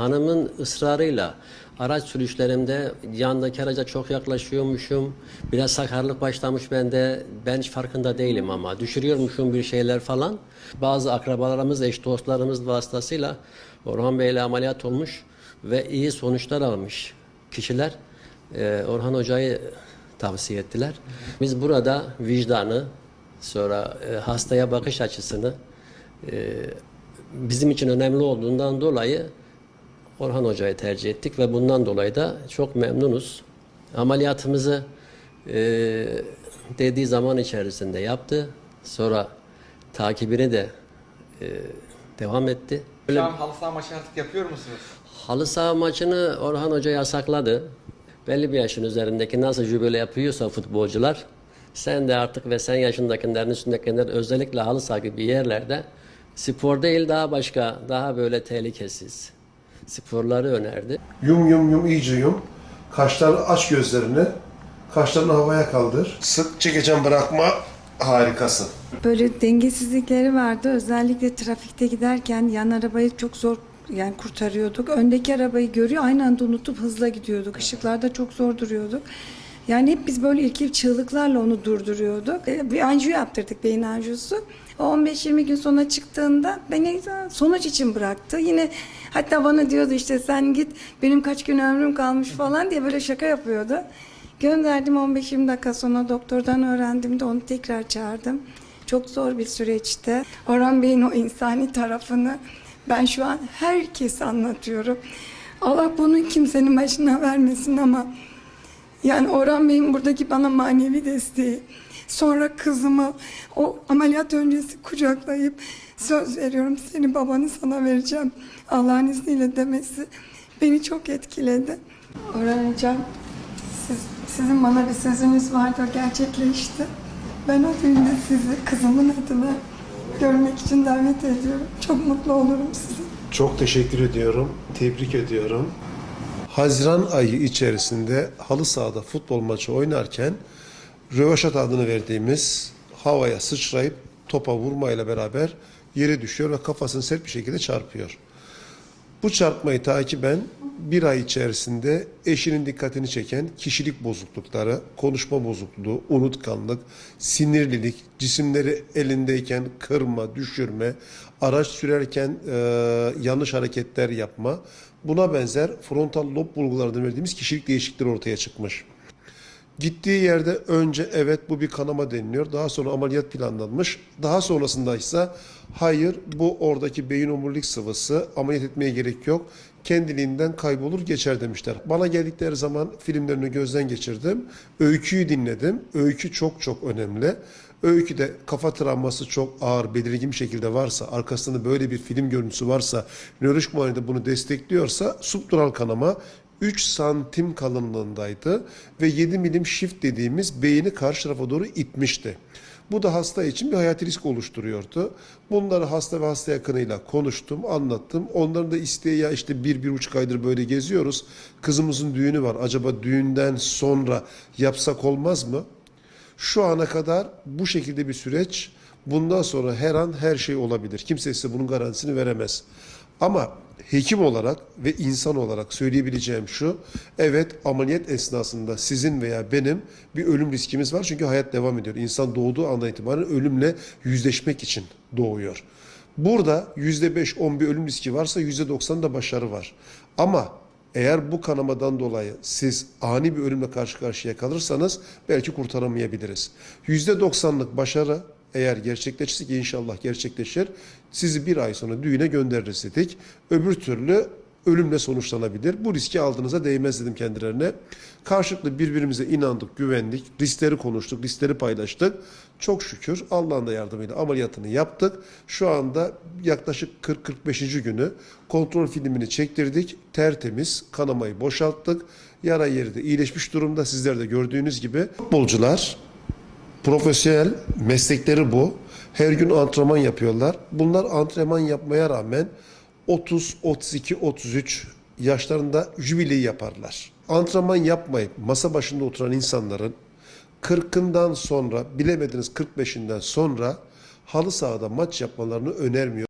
Hanımın ısrarıyla araç sürüşlerimde yandaki araca çok yaklaşıyormuşum. Biraz sakarlık başlamış bende. Ben hiç farkında değilim ama düşürüyormuşum bir şeyler falan. Bazı akrabalarımız, eş dostlarımız vasıtasıyla Orhan Bey ile ameliyat olmuş ve iyi sonuçlar almış kişiler. e, Orhan Hoca'yı tavsiye ettiler. Biz burada vicdanı, sonra e, hastaya bakış açısını e, bizim için önemli olduğundan dolayı Orhan Hoca'yı tercih ettik ve bundan dolayı da çok memnunuz. Ameliyatımızı e, dediği zaman içerisinde yaptı. Sonra takibini de e, devam etti. Şu an halı saha maçı artık yapıyor musunuz? Halı saha maçını Orhan Hoca yasakladı. Belli bir yaşın üzerindeki nasıl jübile yapıyorsa futbolcular sen de artık ve sen yaşındakilerin üstündekiler özellikle halı saha gibi yerlerde spor değil daha başka daha böyle tehlikesiz sporları önerdi. Yum yum yum iyice yum. Kaşlarını aç gözlerini. Kaşlarını havaya kaldır. Sık çekeceğim bırakma. Harikasın. Böyle dengesizlikleri vardı. Özellikle trafikte giderken yan arabayı çok zor yani kurtarıyorduk. Öndeki arabayı görüyor aynı anda unutup hızla gidiyorduk. Işıklarda çok zor duruyorduk. Yani hep biz böyle irkil çığlıklarla onu durduruyorduk. Ee, Bir anjiyo yaptırdık beyin anjiyosu. O 15-20 gün sonra çıktığında beni sonuç için bıraktı. Yine hatta bana diyordu işte sen git benim kaç gün ömrüm kalmış falan diye böyle şaka yapıyordu. Gönderdim 15-20 dakika sonra doktordan öğrendim de onu tekrar çağırdım. Çok zor bir süreçti. Orhan Bey'in o insani tarafını ben şu an herkese anlatıyorum. Allah bunu kimsenin başına vermesin ama yani Orhan Bey'in buradaki bana manevi desteği. Sonra kızımı o ameliyat öncesi kucaklayıp söz veriyorum seni babanı sana vereceğim Allah'ın izniyle demesi beni çok etkiledi. Orhan Hocam siz, sizin bana bir sözünüz vardı o gerçekleşti. Ben o günde sizi kızımın adına görmek için davet ediyorum. Çok mutlu olurum size. Çok teşekkür ediyorum. Tebrik ediyorum. Haziran ayı içerisinde halı sahada futbol maçı oynarken rövaşat adını verdiğimiz havaya sıçrayıp topa vurmayla beraber yere düşüyor ve kafasını sert bir şekilde çarpıyor. Bu çarpmayı takiben bir ay içerisinde eşinin dikkatini çeken kişilik bozuklukları, konuşma bozukluğu, unutkanlık, sinirlilik, cisimleri elindeyken kırma, düşürme, araç sürerken e, yanlış hareketler yapma, buna benzer frontal lob bulgularından verdiğimiz kişilik değişiklikleri ortaya çıkmış. Gittiği yerde önce evet bu bir kanama deniliyor. Daha sonra ameliyat planlanmış. Daha sonrasında ise hayır bu oradaki beyin omurilik sıvısı ameliyat etmeye gerek yok. Kendiliğinden kaybolur geçer demişler. Bana geldikleri zaman filmlerini gözden geçirdim. Öyküyü dinledim. Öykü çok çok önemli. Öyküde kafa travması çok ağır, belirgin bir şekilde varsa, arkasında böyle bir film görüntüsü varsa, nörolojik muayenede bunu destekliyorsa subdural kanama 3 santim kalınlığındaydı ve 7 milim shift dediğimiz beyni karşı tarafa doğru itmişti. Bu da hasta için bir hayati risk oluşturuyordu. Bunları hasta ve hasta yakınıyla konuştum, anlattım. Onların da isteği ya işte bir, bir buçuk aydır böyle geziyoruz. Kızımızın düğünü var. Acaba düğünden sonra yapsak olmaz mı? Şu ana kadar bu şekilde bir süreç. Bundan sonra her an her şey olabilir. Kimse size bunun garantisini veremez. Ama hekim olarak ve insan olarak söyleyebileceğim şu. Evet ameliyat esnasında sizin veya benim bir ölüm riskimiz var. Çünkü hayat devam ediyor. İnsan doğduğu andan itibaren ölümle yüzleşmek için doğuyor. Burada %5-10 bir ölüm riski varsa %90 da başarı var. Ama eğer bu kanamadan dolayı siz ani bir ölümle karşı karşıya kalırsanız belki kurtaramayabiliriz. %90'lık başarı eğer gerçekleşirse ki inşallah gerçekleşir sizi bir ay sonra düğüne göndeririz dedik. Öbür türlü ölümle sonuçlanabilir. Bu riski aldığınıza değmez dedim kendilerine. Karşılıklı birbirimize inandık, güvendik, riskleri konuştuk, riskleri paylaştık. Çok şükür Allah'ın da yardımıyla ameliyatını yaptık. Şu anda yaklaşık 40-45. günü kontrol filmini çektirdik. Tertemiz, kanamayı boşalttık. Yara yeri de iyileşmiş durumda. Sizler de gördüğünüz gibi. Futbolcular profesyonel meslekleri bu. Her gün antrenman yapıyorlar. Bunlar antrenman yapmaya rağmen 30, 32, 33 yaşlarında jübileyi yaparlar. Antrenman yapmayıp masa başında oturan insanların 40'ından sonra bilemediniz 45'inden sonra halı sahada maç yapmalarını önermiyor.